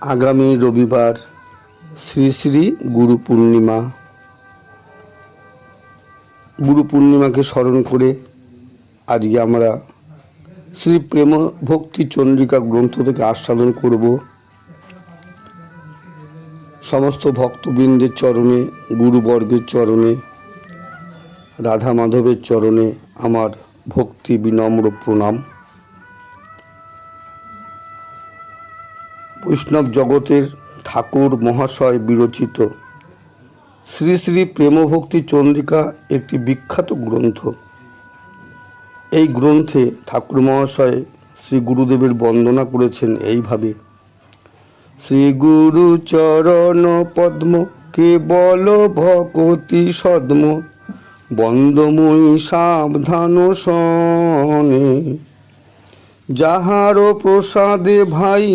আগামী রবিবার শ্রী শ্রী গুরু পূর্ণিমা। গুরু পূর্ণিমাকে স্মরণ করে আজকে আমরা শ্রী প্রেম ভক্তি চন্দ্রিকা গ্রন্থ থেকে আস্বাদন করব। সমস্ত ভক্তবৃন্দের চরণে, গুরুবর্গের চরণে রাধা মাধবের চরণে আমার ভক্তি বিনম্র প্রণাম। বৈষ্ণব জগতের ঠাকুর মহাশয় বিরচিত। শ্রী শ্রী প্রেমভক্তি চন্দ্রিকা একটি বিখ্যাত গ্রন্থ। এই গ্রন্থে ঠাকুর মহাশয় শ্রী গুরুদেবের বন্দনা করেছেন এইভাবে। শ্রী গুরু চরণ পদ্ম কেবল ভকতি সদ্ম, বন্দময়ী সাবধান সনে। যাহার প্রসাদে ভাই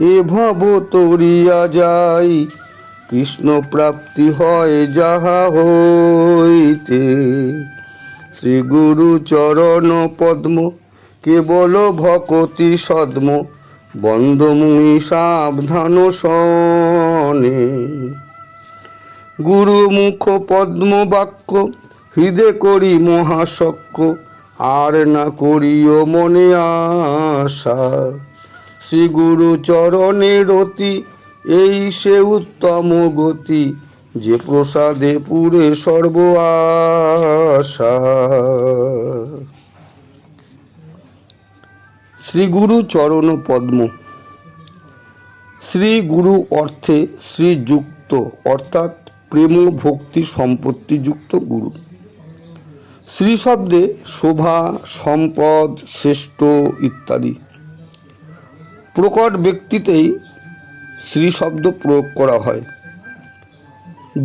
এ ভব তরিয়া যাই, কৃষ্ণ প্রাপ্তি হয় যাহা হইতে। শ্রী গুরু চরণ পদ্ম, কেবল ভকতি সদ্ম বন্দমুই সাবধান সনে। গুরু মুখ পদ্ম বাক্য, হৃদে করি মহাশক্য আর না করিও মনে আশা। শ্রী গুরু চরণে রতি এই সে উত্তম গতি, যে প্রসাদে পুরে সর্ব আশা। শ্রী গুরু চরণ পদ্ম শ্রী গুরু অর্থে শ্রীযুক্ত, অর্থাৎ প্রেম, ভক্তি সম্পত্তিযুক্ত গুরু। শ্রী শব্দে শোভা, সম্পদ, শ্রেষ্ঠ ইত্যাদি। প্রকট ব্যক্তিতেই শ্রী শব্দ প্রয়োগ করা হয়।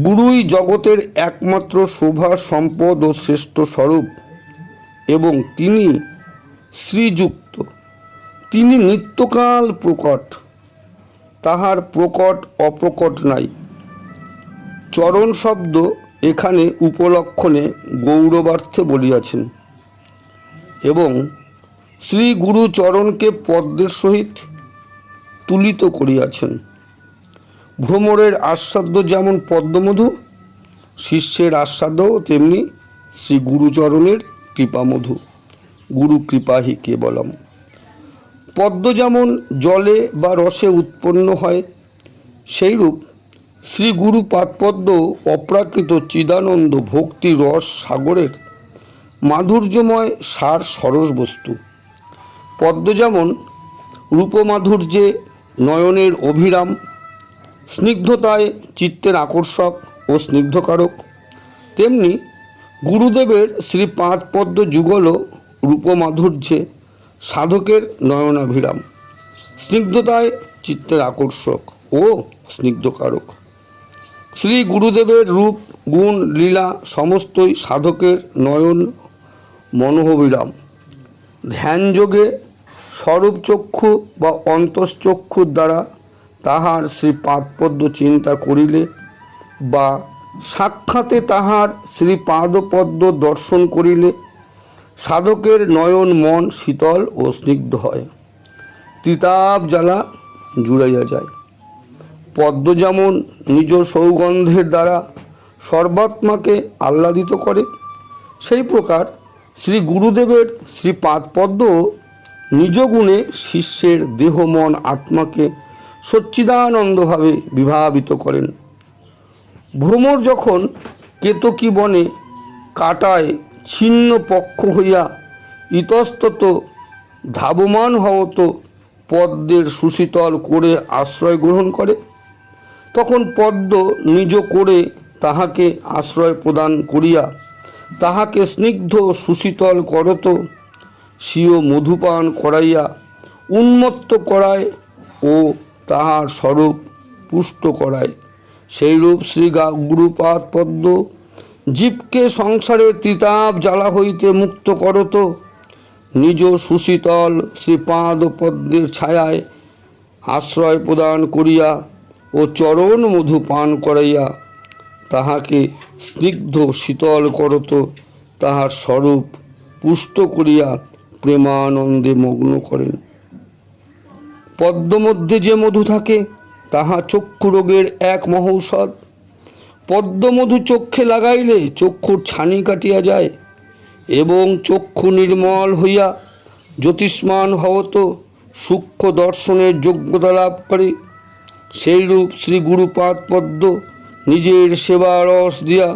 গুরুই জগতের একমাত্র শোভা, সম্পদ ও শ্রেষ্ঠ স্বরূপ এবং তিনি শ্রীযুক্ত। তিনি নিত্যকাল প্রকট। তাহার প্রকট, অপ্রকট নাই। চরণ শব্দ এখানে উপলক্ষণে গৌরবার্থে বলিয়াছেন এবং শ্রী গুরু চরণকে পদ্মের সহিত তুলিত করিয়াছেন। ভ্রমরের আস্বাদ্য যেমন পদ্মমধু, শিষ্যের আস্বাদ্যও তেমনি শ্রী গুরুচরণের কৃপামধু। গুরু কৃপাহি কেবলম। পদ্ম যেমন জলে বা রসে উৎপন্ন হয়, সেইরূপ শ্রী গুরু পাদপদ্ম অপ্রাকৃত চিদানন্দ ভক্তি রস সাগরের মাধুর্যময় সার সরস বস্তু। পদ্ম যেমন রূপমাধুর্যে নয়নের অভিরাম, স্নিগ্ধতায় চিত্তের আকর্ষক ও স্নিগ্ধকারক। তেমনি গুরুদেবের শ্রী পাঁচপদ্ম যুগল রূপমাধুর্যে সাধকের নয়নাভিরাম, স্নিগ্ধতায় চিত্তের আকর্ষক ও স্নিগ্ধকারক। শ্রী গুরুদেবের রূপ, গুণ, লীলা সমস্তই সাধকের নয়ন মনোহবিরাম ধ্যানযোগে স্বরূপ চক্ষু বা অন্তশ্চক্ষুর দ্বারা তাহার শ্রী পাদপদ্ম চিন্তা করিলে বা সাক্ষাতে তাহার শ্রী পাদপদ্ম দর্শন করিলে সাধকের নয়ন মন শীতল ও স্নিগ্ধ হয়। তিতাব জ্বালা জুড়াইয়া যায়। পদ্ম যেমন নিজ সৌগন্ধের দ্বারা সর্বাত্মাকে আহ্লাদিত করে, সেই প্রকার শ্রী গুরুদেবের শ্রী পাদপদ্ম নিজ গুণে শিষ্যের দেহ মন আত্মাকে সচ্চিদানন্দভাবে বিভাবিত করেন। ভ্রমর যখন কেতকী বনে কাটায় ছিন্ন পক্ষ হইয়া ইতস্তত ধাবমান হওয়ত পদ্মের সুশীতল করে আশ্রয় গ্রহণ করে, তখন পদ্ম নিজ করে তাহাকে আশ্রয় প্রদান করিয়া তাহাকে স্নিগ্ধ সুশীতল করত স্বীয় মধুপান করাইয়া উন্মত্ত করায় ও তাহার স্বরূপ পুষ্ট করায়। সেইরূপ শ্রী গুরুপাদ পদ্ম জীবকে সংসারের তিতাব জ্বালা হইতে মুক্ত করত। নিজ সুশীতল শ্রীপাদ পদ্মের ছায়ায় আশ্রয় প্রদান করিয়া ও চরণ মধু পান করাইয়া তাহাকে স্নিগ্ধ শীতল করত। তাহার স্বরূপ পুষ্ট করিয়া প্রেমানন্দে মগ্ন করেন। পদ্ম মধ্যে যে মধু থাকে, তাহা চক্ষু রোগের এক মহৌষধ। পদ্মমধু চক্ষে লাগাইলে চক্ষুর ছানি কাটিয়া যায় এবং চক্ষু নির্মল হইয়া জ্যোতিষ্মান হওত, সূক্ষ্ম দর্শনের যোগ্যতা লাভ করে। সেইরূপ শ্রী গুরুপাদ পদ্ম নিজের সেবা রস দিয়া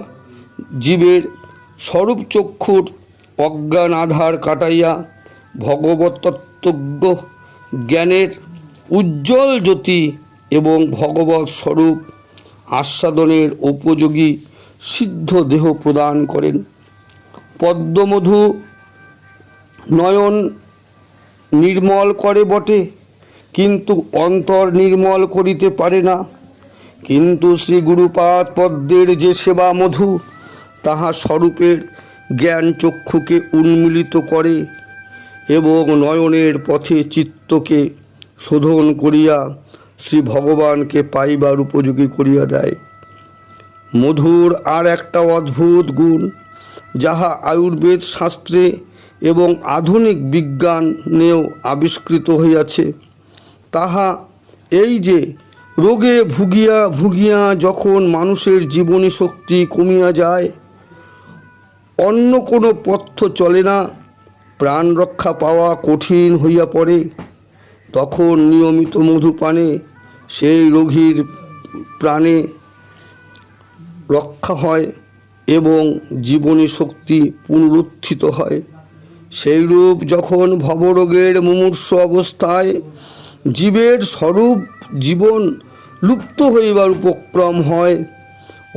জীবের স্বরূপ চক্ষুর অজ্ঞান আধার কাটাইয়া ভগবতত্ত্বজ্ঞ জ্ঞানের উজ্জ্বল জ্যোতি এবং ভগবত স্বরূপ আস্বাদনের উপযোগী সিদ্ধ দেহ প্রদান করেন। পদ্মমধু নয়ন নির্মল করে বটে, কিন্তু অন্তর নির্মল করিতে পারে না। কিন্তু শ্রী গুরুপাদ পদ্মের যে সেবা মধু, তাহা স্বরূপের জ্ঞান চক্ষুকে উন্মিলিত করে। এবং নয়নের পথে চিত্তকে শোধন করিয়া শ্রী ভগবানকে পাইবার উপযোগী করিয়া দেয়। মধুর আর একটা অদ্ভুত গুণ, যাহা আয়ুর্বেদ শাস্ত্রে এবং আধুনিক বিজ্ঞানেও আবিষ্কৃত হইয়াছে, তাহা এই যে রোগে ভুগিয়া ভুগিয়া যখন মানুষের জীবনী শক্তি কমিয়া যায়, অন্য কোনো পথ্য চলে না প্রাণ রক্ষা পাওয়া কঠিন হইয়া পড়ে, তখন নিয়মিত মধুপানে সেই রোগীর প্রাণে রক্ষা হয় এবং জীবনী শক্তি পুনরুত্থিত হয়। সেইরূপ যখন ভবরোগের মুমূর্ষ অবস্থায় জীবের স্বরূপ জীবন লুপ্ত হইবার উপক্রম হয়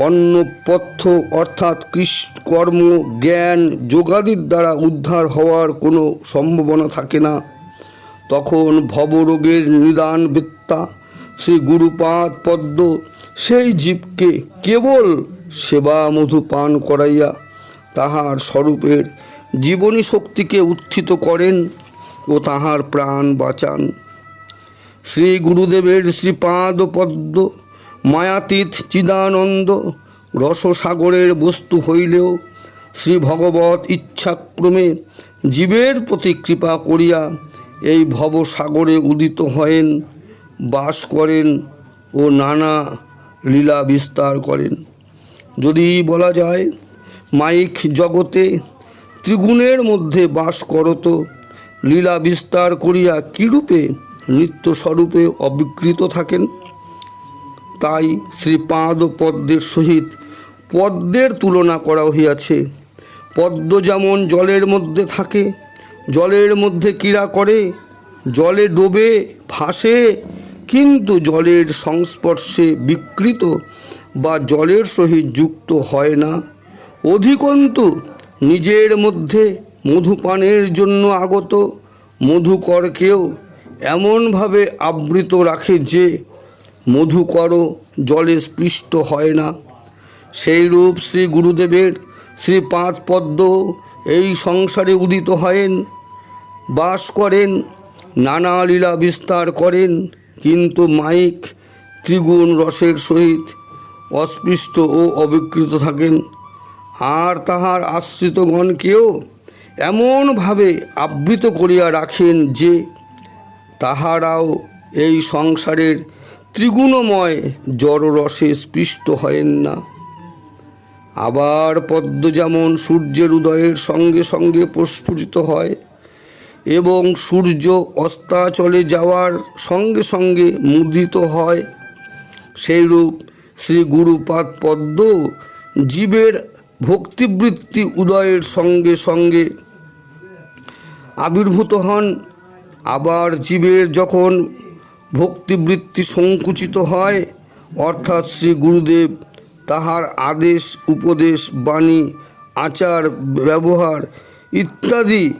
অন্য পথ্য অর্থাৎ কর্ম জ্ঞান যোগাদির দ্বারা উদ্ধার হওয়ার কোনো সম্ভাবনা থাকে না। তখন ভবরোগের নিদান বৃত্তা, শ্রী গুরুপাদ পদ্ম, সেই জীবকে কেবল সেবা মধু পান করাইয়া তাহার স্বরূপের জীবনী শক্তিকে উত্থিত করেন ও তাহার প্রাণ বাঁচান। শ্রী গুরুদেবের শ্রীপাদ পদ্ম মায়াতীত চিদানন্দ রসসাগরের বস্তু হইলেও শ্রী ভগবত ইচ্ছাক্রমে জীবের প্রতি কৃপা করিয়া এই ভবসাগরে উদিত হয়েন, বাস করেন ও নানা লীলা বিস্তার করেন। যদি বলা যায়, মাইক জগতে ত্রিগুণের মধ্যে বাস করত, লীলা বিস্তার করিয়া কীরূপে নৃত্যস্বরূপে অবিকৃত থাকেন? তাই শ্রীপাদ পদ্মের সহিত পদ্মের তুলনা করা হইয়াছে। পদ্ম যেমন জলের মধ্যে থাকে, জলের মধ্যে ক্রীড়া করে, জলে ডোবে, ভাসে, কিন্তু জলের সংস্পর্শে বিকৃত বা জলের সহিত যুক্ত হয় না। অধিকন্তু নিজের মধ্যে মধুপানের জন্য আগত, মধুকরকেও এমনভাবে আবৃত রাখে যে মধুকরও জলে স্পৃষ্ট হয় না। সেই রূপ শ্রী গুরুদেবের শ্রী পাঁচ পদ্ম এই সংসারে উদিত হয়েন, বাস করেন, নানা লীলা বিস্তার করেন, কিন্তু মাইক ত্রিগুণ রসের সহিত অস্পৃষ্ট ও অবিকৃত থাকেন। আর তাহার আশ্রিতগণকেও এমনভাবে আবৃত করিয়া রাখেন যে, তাহারাও এই সংসারের ত্রিগুণময় জড়রসে স্পৃষ্ট হয়েন না। আবার পদ্ম যেমন সূর্যের উদয়ের সঙ্গে সঙ্গে প্রস্ফুটিত হয় এবং সূর্য অস্তাচলে যাওয়ার সঙ্গে সঙ্গে মুদ্রিত হয়। সেইরূপ শ্রী গুরুপাদ পদ্ম জীবের ভক্তিবৃত্তি উদয়ের সঙ্গে সঙ্গে আবির্ভূত হন। আবার জীবের যখন ভক্তিবৃত্তি সংকুচিত হয়, অর্থাৎ শ্রী গুরুদেব তাহার আদেশ, উপদেশ, বাণী, আচার, ব্যবহার ইত্যাদি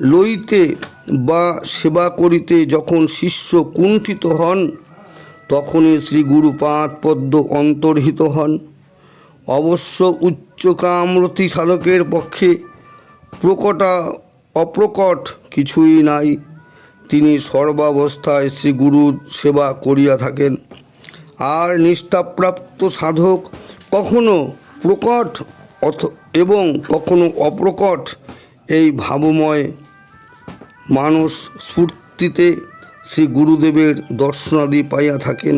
লইতে বা সেবা করিতে যখন শিষ্য কুণ্ঠিত হন, তখনই শ্রী গুরুপাদ পদ্ম অন্তর্হিত হন। অবশ্য উচ্চকামরতি সাধকের পক্ষে প্রকটা অপ্রকট কিছুই নাই। তিনি সর্বাবস্থায় শ্রী গুরুর সেবা করিয়া থাকেন। আর নিষ্ঠাপ্রাপ্ত সাধক কখনো প্রকট অথ, এবং কখনো অপ্রকট এই ভাবময় মানুষ স্ফূর্তিতে শ্রী গুরুদেবের দর্শনাদি পাইয়া থাকেন।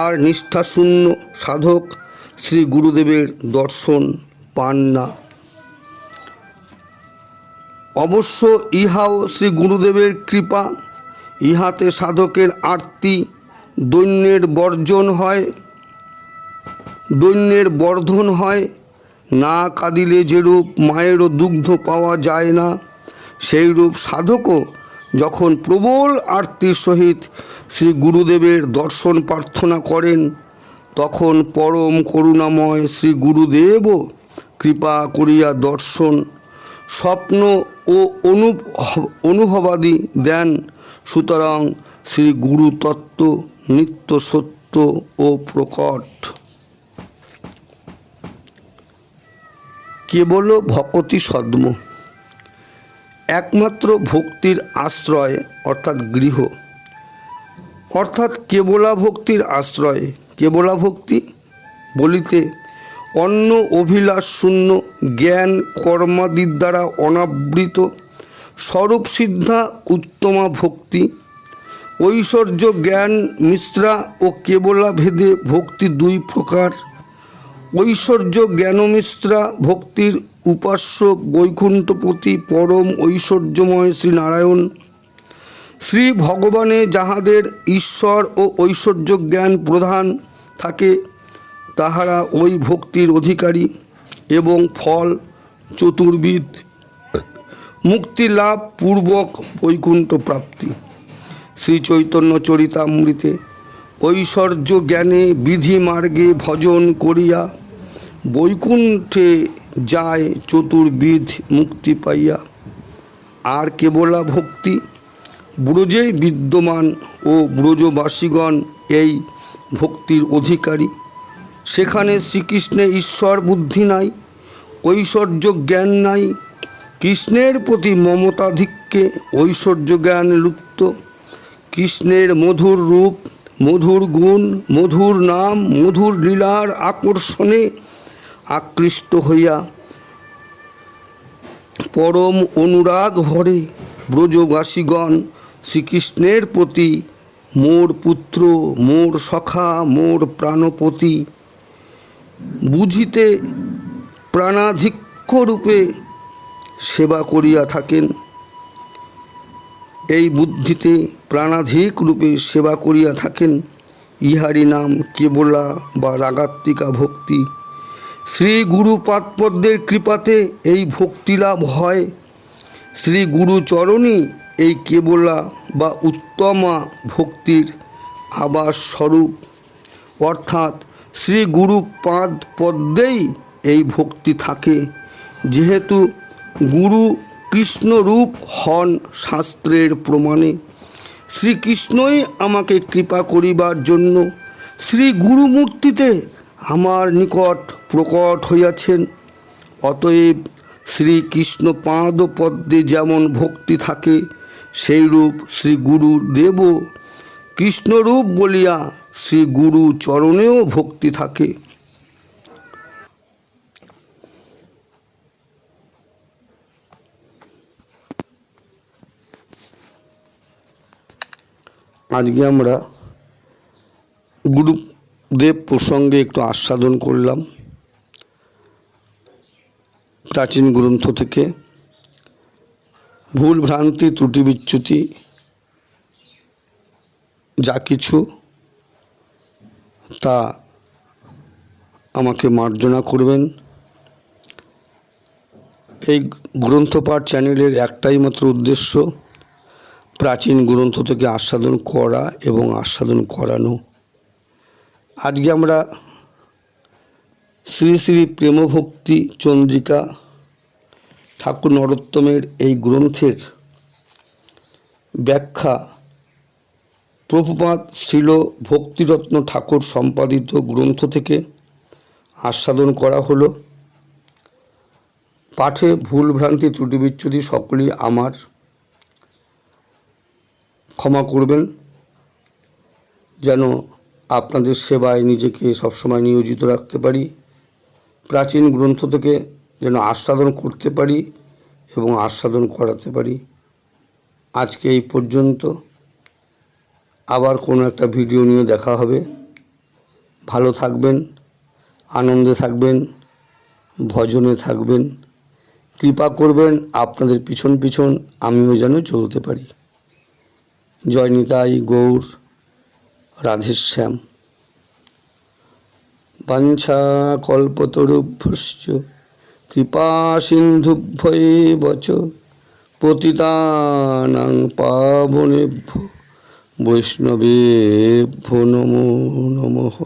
আর নিষ্ঠাশূন্য সাধক শ্রী গুরুদেবের দর্শন পান না। অবশ্য ইহাও শ্রী গুরুদেবের কৃপা। ইহাতে সাধকের আরতি, দৈন্যের বর্জন হয়, দৈন্যের বর্ধন হয়। না কাঁদিলে যেরূপ মায়েরও দুগ্ধ পাওয়া যায় না সেইরূপ সাধকও যখন প্রবল আরতির সহিত শ্রী গুরুদেবের দর্শন প্রার্থনা করেন, তখন পরম করুণাময় শ্রী গুরুদেবও কৃপা করিয়া দর্শন স্বপ্ন ও অনু, অনুভবাদি দেন সুতরাং শ্রী গুরু তত্ত্ব, নিত্য সত্য ও প্রকট। কেবল ভকতি সদ্ম। একমাত্র ভক্তির আশ্রয় অর্থাৎ গৃহ। অর্থাৎ কেবলা ভক্তির আশ্রয়। কেবলা ভক্তি বলিতে অন্য অভিলাষ, শূন্য, জ্ঞান, কর্মাদির দ্বারা অনাবৃত, স্বরূপ সিদ্ধা, উত্তমা ভক্তি, ঐশ্বর্য, জ্ঞান, মিশ্রা ও কেবলা ভেদে ভক্তি দুই প্রকার। ঐশ্বর্য জ্ঞানমিশ্রা ভক্তির উপাস্য বৈকুণ্ঠপতি পরম ঐশ্বর্যময় শ্রীনারায়ণ। শ্রী ভগবানে যাহাদের ঈশ্বর ও ঐশ্বর্য জ্ঞান প্রধান থাকে তাহারা ওই ভক্তির অধিকারী এবং ফল চতুর্বিদ মুক্তি লাভ পূর্বক বৈকুণ্ঠ প্রাপ্তি শ্রী চৈতন্য চরিতামৃতে ঐশ্বর্য জ্ঞানে বিধি মার্গে ভজন করিয়া বৈকুণ্ঠে যায় চতুর্বিধ মুক্তি পাইয়া। আর কেবলা ভক্তি ব্রজে বিদ্যমান ও ব্রজবাসীগণ এই ভক্তির অধিকারী। সেখানে শ্রীকৃষ্ণে ঈশ্বর বুদ্ধি নাই, ঐশ্বর্য জ্ঞান নাই। কৃষ্ণের প্রতি মমতাধিক্যে ঐশ্বর্য জ্ঞান লুপ্ত। কৃষ্ণের মধুর রূপ, মধুর গুণ, মধুর নাম, মধুর লীলার আকর্ষণে আকৃষ্ট হইয়া পরম অনুরাগ ভরে ব্রজবাসীগণ শ্রীকৃষ্ণের প্রতি, মোর পুত্র, মোর সখা, মোর প্রাণপতি বুঝিতে প্রাণাধিক্য রূপে সেবা করিয়া থাকেন। এই বুদ্ধিতে প্রাণাধিক রূপে সেবা করিয়া থাকেন। ইহারি নাম কেবলা বা রাগাত্মিকা ভক্তি। শ্রী গুরু পাদপদ্মের কৃপাতে এই ভক্তি লাভ হয়। শ্রী গুরু চরণই এই কেবলা বা উত্তমা ভক্তির আবাস স্বরূপ। অর্থাৎ শ্রী গুরু পাদ পদ্মেই এই ভক্তি থাকে। যেহেতু গুরু কৃষ্ণরূপ হন শাস্ত্রের প্রমাণে, শ্রীকৃষ্ণই আমাকে কৃপা করিবার জন্য শ্রী গুরুমূর্তিতে আমার নিকট প্রকট হইয়াছেন। অতএব শ্রীকৃষ্ণ পাদ পদ্মে যেমন ভক্তি থাকে, সেইরূপ শ্রী গুরুদেবও কৃষ্ণরূপ বলিয়া শ্রী গুরু চরণেও ভক্তি থাকে। আজকে আমরা গুরুদেব প্রসঙ্গে একটু আস্বাদন করলাম প্রাচীন গ্রন্থ থেকে। ভুল ভ্রান্তি, ত্রুটি বিচ্যুতি, যা কিছু তা আমাকে মার্জনা করবেন। এই গ্রন্থপাঠ চ্যানেলের একটাই মাত্র উদ্দেশ্য, প্রাচীন গ্রন্থ থেকে আস্বাদন করা এবং আস্বাদন করানো। আজকে আমরা শ্রী শ্রী প্রেমভক্তি চন্দ্রিকা ঠাকুর নরোত্তমের এই গ্রন্থের ব্যাখ্যা প্রভুপাত শিল ভক্তিরত্ন ঠাকুর সম্পাদিত গ্রন্থ থেকে আস্বাদন করা হলো। পাঠে ভুল ভ্রান্তি, ত্রুটি বিচ্যুতি সকলেই আমার। ক্ষমা করবেন, যেন আপনাদের সেবায় নিজেকে সবসময় নিয়োজিত রাখতে পারি। প্রাচীন গ্রন্থ থেকে যেন আস্বাদন করতে পারি এবং আস্বাদন করাতে পারি। আজকে এই পর্যন্ত। আবার কোনো একটা ভিডিও নিয়ে দেখা হবে। ভালো থাকবেন, আনন্দে থাকবেন, ভজনে থাকবেন, কৃপা করবেন, আপনাদের পিছন পিছন আমিও যেন চলতে পারি। জয় নিতাই গৌর রাধেশ্যাম বাঞ্ছা কল্পতরুভ্যশ্চ, কৃপা সিন্ধুভ্যয়ে বচ, পতিতানাং পাবনেভ্য। বৈষ্ণবেভ্যো নমো নমঃ